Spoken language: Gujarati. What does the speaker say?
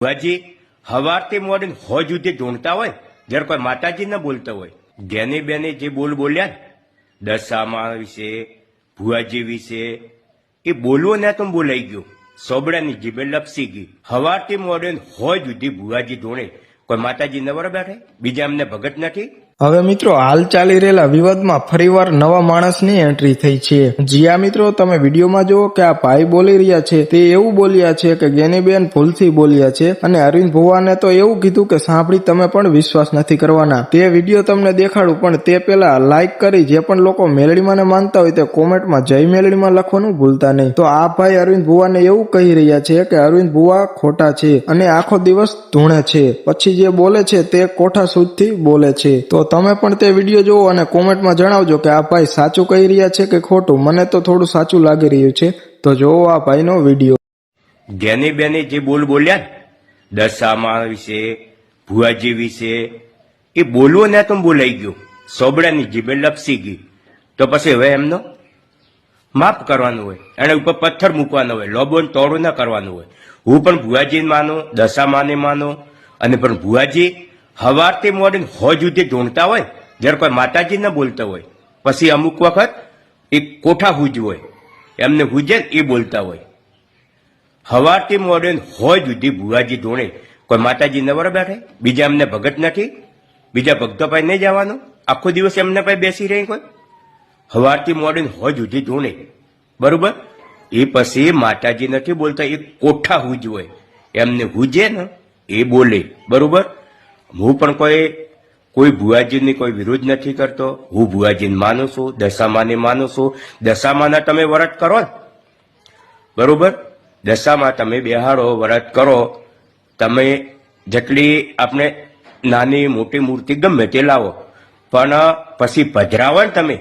ભુવાજી હવારથી મોર્નિંગ હોજ સુધી ઢૂંઢતા હોય જ્યારે કોઈ માતાજી ન બોલતા હોય. જ્ઞાની બેને જે બોલ બોલ્યા ને, દશામાં વિશે, ભુવાજી વિશે, એ બોલવું ને તો બોલાઈ ગયું. સોબડાની જીભે લપસી ગઈ. હવારથી મોર્નિંગ હોજ સુધી ભુવાજી ઢોણે કોઈ માતાજી નવર બેઠે? બીજા એમને ભગત નથી? હવે મિત્રો, હાલ ચાલી રહેલા વિવાદમાં ફરીવાર નવા માણસની એન્ટ્રી થઈ છે. જીયા મિત્રો, તમે વિડીયોમાં જુઓ કે આ ભાઈ બોલી રહ્યા છે. તે એવું બોલ્યા છે કે ગેનીબેન ભૂલથી બોલ્યા છે અને અરવિંદ ભુવાને તો એવું કીધું કે સાંભળી, તમે પણ વિશ્વાસ નથી કરવાના. તે વીડિયો તમને દેખાડું, પણ તે પેલા લાઈક કરી જે પણ લોકો મેલડીમાંને માનતા હોય તે કોમેન્ટમાં જય મેલડીમાં લખવાનું ભૂલતા નહીં. તો આ ભાઈ અરવિંદ ભુવાને એવું કહી રહ્યા છે કે અરવિંદ ભુવા ખોટા છે અને આખો દિવસ ધૂણે છે. પછી જે બોલે છે તે કોઠા સુધથી બોલે છે. તો તમે પણ તે વીડિયો જુઓ અને કોમેન્ટમાં જણાવજો કે આ ભાઈ સાચું કહી રહ્યા છે કે ખોટું. મને તો થોડું સાચું લાગી રહ્યું છે. તો જોવો આ ભાઈનો વીડિયો. જેની બેને જે બોલ બોલ્યા દશામાં વિશે, ભુવાજી વિશે, એ બોલવું ને તો બોલાઈ ગયું. સોબડાની જીભે લપસી ગઈ. તો પછી હવે એમનો? માફ કરવાનું હોય. એને ઉપર પથ્થર મૂકવાનો હોય. લોબોન તોડો ના કરવાનું હોય. હું પણ ભુવાજી માનું, દશામાને માનો, અને પણ ભુવાજી હવારથી મોર્નિંગ હોજ સુધી ઢૂંઢતા હોય, જ્યારે કોઈ માતાજી ન બોલતા હોય. પછી અમુક વખત એ કોઠા હુજ હોય, એમને હુજે એ બોલતા હોય. હવારથી મોર્નિંગ હોય સુધી ભુવાજી ધોણે કોઈ માતાજી નવર બેઠે, બીજા એમને ભગત નથી, બીજા ભક્તો પાસે નહીં જવાનું, આખો દિવસ એમને પાસે બેસી રહી કોઈ. હવારથી મોર્નિંગ હોય સુધી ધોણે બરોબર? એ પછી માતાજી નથી બોલતા, એ કોઠા હુજ હોય. એમને હુજે ને એ બોલે. બરોબર? હું પણ કોઈ કોઈ ભુવાજીની કોઈ વિરોધ નથી કરતો. હું ભુવાજીને માનું છું, દશામાને માનું છું. દશામાના તમે વરત કરો બરોબર? દશામાં તમે બેહાડો, વ્રત કરો. તમે જેટલી આપણે નાની મોટી મૂર્તિ ગમે તે લાવો. પણ પછી પધરાવો તમે.